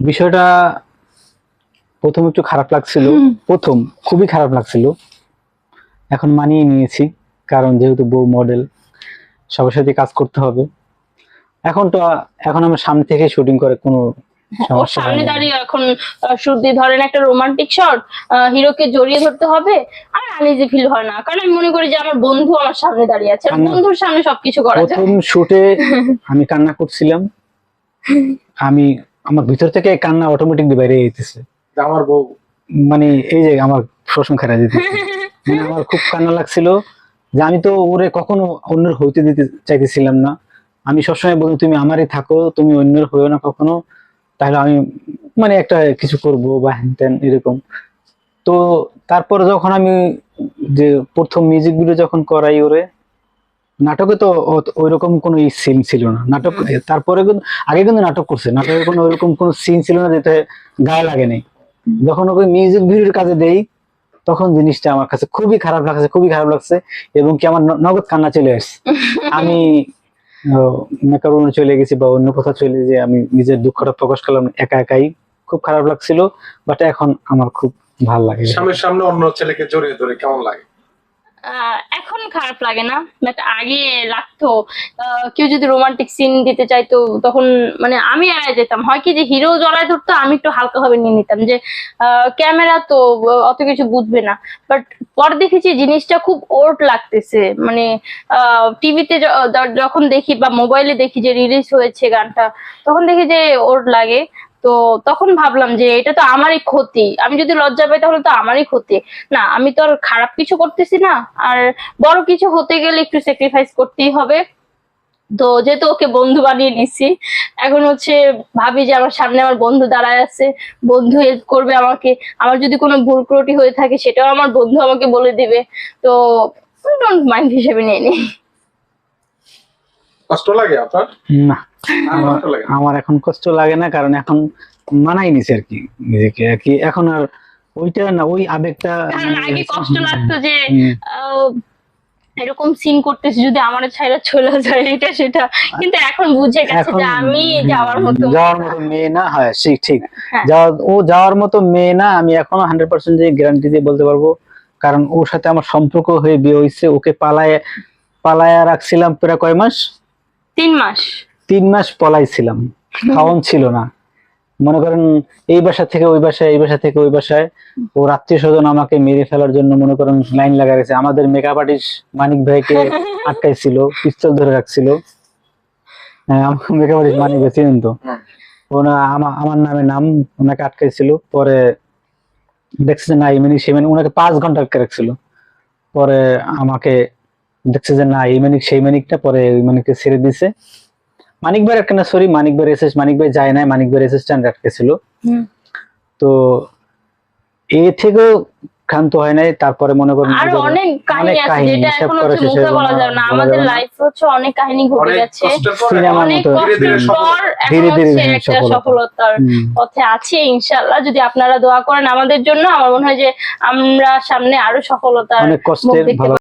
বিষয়টা প্রথম একটু খারাপ লাগছিল। প্রথম খুবই খারাপ লাগছিল। এখন মানিয়ে নিয়েছি কারণ যেহেতু বউ মডেল সবার সাথে কাজ করতে হবে। এখন তো এখন আমার সামনে থেকে শুটিং করে কোনো ওর সামনে দাঁড়িয়ে এখন ধরেন একটা রোমান্টিক শট হিরোকে জড়িয়ে ধরতে হবে আর ফিল হয় না। কারণ আমি মনে করি যে আমার বন্ধু আমার সামনে দাঁড়িয়ে আছে বন্ধুর সামনে সবকিছু করা যায়। প্রথম শুটে আমি কান্না করছিলাম। আমি আমার ভিতর থেকে কান্না অটোমেটিকলি বাইরে যেতেছে আমার বউ। মানে এই যে আমার প্রশংসা যেতেছে মানে আমার খুব কান্না লাগছিল যে আমি তো ওরে কখনো অন্যের হইতে দিতে চাইতেছিলাম না। আমি সবসময় বলি তুমি আমারই থাকো তুমি অন্যের হইও না কখনো। তাহলে আমি মানে একটা কিছু করব বা হ্যান ত্যান এরকম। তো তারপর যখন আমি যে প্রথম মিউজিক ভিডিও যখন করাই ওরে নাটকে তো ওই রকম কোনো সিন ছিল না। নাটক তারপরে আগে কিন্তু নাটক করছে। নাটকে কোনো ওইরকম কোনো সিন ছিল না যেটা গায়ে লাগে নাই যখন ওকে মিউজিক ভিডিওর কাজে দেই তখন জিনিসটা আমার কাছে খুবই খারাপ লাগছে খুবই খারাপ লাগছে এবং কি আমার নগদ কান্না চলে আসছে। আমি মেকআপ চলে গেছি বা অন্য কোথাও চলে যে আমি নিজের দুঃখটা প্রকাশ করলাম একা একাই। খুব খারাপ লাগছিল বাট এখন আমার খুব ভালো লাগে। স্বামীর সামনে অন্য ছেলেকে জড়িয়ে ধরে কেমন লাগে? আহ, এখন খারাপ লাগে না বাট আগে লাগতো। কেউ যদি রোমান্টিক সিন দিতে চাইতো, তখন মানে আমি এড়াই যেতাম। হয় কি যে হিরো জড়ায় ধরতো, আমি একটু হালকা ভাবে নিয়ে নিতাম যে ক্যামেরা তো অত কিছু বুঝবে না। বাট পর দেখেছি জিনিসটা খুব ওর্ট লাগতেছে। মানে টিভিতে যখন দেখি বা মোবাইলে দেখি যে রিলিজ হয়েছে গানটা, তখন দেখি যে ওর্ট লাগে। তো তখন ভাবলাম যে এটা তো আমারই ক্ষতি। আমি যদি লজ্জা পাই তাহলে তো আমারই ক্ষতি। না আমি তো আর খারাপ কিছু করতেছি না। আর বড় কিছু হতে গেলে একটু স্যাক্রিফাইস করতেই হবে। তো যেহেতু ওকে বন্ধু বানিয়ে নিচ্ছি এখন হচ্ছে ভাবি যে আমার সামনে আমার বন্ধু দাঁড়ায় আছে বন্ধু হেল্প করবে আমাকে। আমার যদি কোনো ভুল ত্রুটি হয়ে থাকে সেটাও আমার বন্ধু আমাকে বলে দিবে। তো ডোন্ট মাইন্ড হিসেবে নিয়ে নি। কষ্ট লাগে আপনার? না। আমার এখন কষ্ট লাগে না কারণ এখন মানাই নিছে আর কি নিজেকে। আর কি এখন আর ওইটা না ওই আবেগটা আগে কষ্ট লাগতো যে এরকম সিন করতেছি যদি আমার ছাইরা চলে যায় এটা সেটা। কিন্তু এখন বুঝে গেছে যে আমি যাওয়ার মতো। যাওয়ার মতো মেয়ে না হয় ঠিক ঠিক। হ্যাঁ। যাওয়ার ও যাওয়ার মতো মেয়ে না আমি এখনও হান্ড্রেড পার্সেন্ট যে গ্যারান্টি দিয়ে বলতে পারব। কারণ ওর সাথে আমার সম্পর্ক হয়ে বিয়ে হয়েছে ওকে পালায় পালায়া রাখছিলাম প্রায় কয় মাস? তিন মাস। তিন মাস পলাইছিলাম। খাওয়ান ছিল না। মনে করেন এই বাসা থেকে ওই বাসায় এই বাসা থেকে ওই বাসায়। ও আত্মীয় স্বজন আমাকে মেরে ফেলার জন্য মনে করেন লাইন লাগা গেছে আমাদের মেকআপ আর্টিস্ট মানিক ভাইকে আটকাইছিল পিস্তল ধরে রাখছিল। হ্যাঁ মেকআপ আর্টিস্ট মানিক ভাই চিনেন তো? হুম। ওনা আমার নামে নাম ওনাকে আটকাইছিল। পরে দেখছে যে না ইমেনি সেমেনি ওনাকে পাঁচ ঘণ্টা আটকে রাখছিল। পরে আমাকে দেখছে যে না এই মানিক সেই মানিকটা পরে ওই মানিককে ছেড়ে দিছে। মানিক ভাই একটা না সরি মানিক ভাই এসএস মানিক ভাই যায় নাই মানিক ভাই অ্যাসিস্ট্যান্ট আটকেছিল। হুম। তো এ থেকেও ক্ষান্ত হয় নাই তারপরে মনে করেন আরও অনেক কাহিনী আছে যেটা এখন হচ্ছে মুখে বলা যাবে না। আমাদের লাইফ হচ্ছে অনেক কাহিনী ঘটে যাচ্ছে। গেছে কষ্টের অনেক মতো। ধীরে ধীরে কষ্টের পর ধীরে ধীরে একটা সফলতার পথে আছে ইনশাআল্লাহ। যদি আপনারা দোয়া করেন আমাদের জন্য আমার মনে হয় যে আমরা সামনে আরও সফলতার অনেক মুখ কষ্টের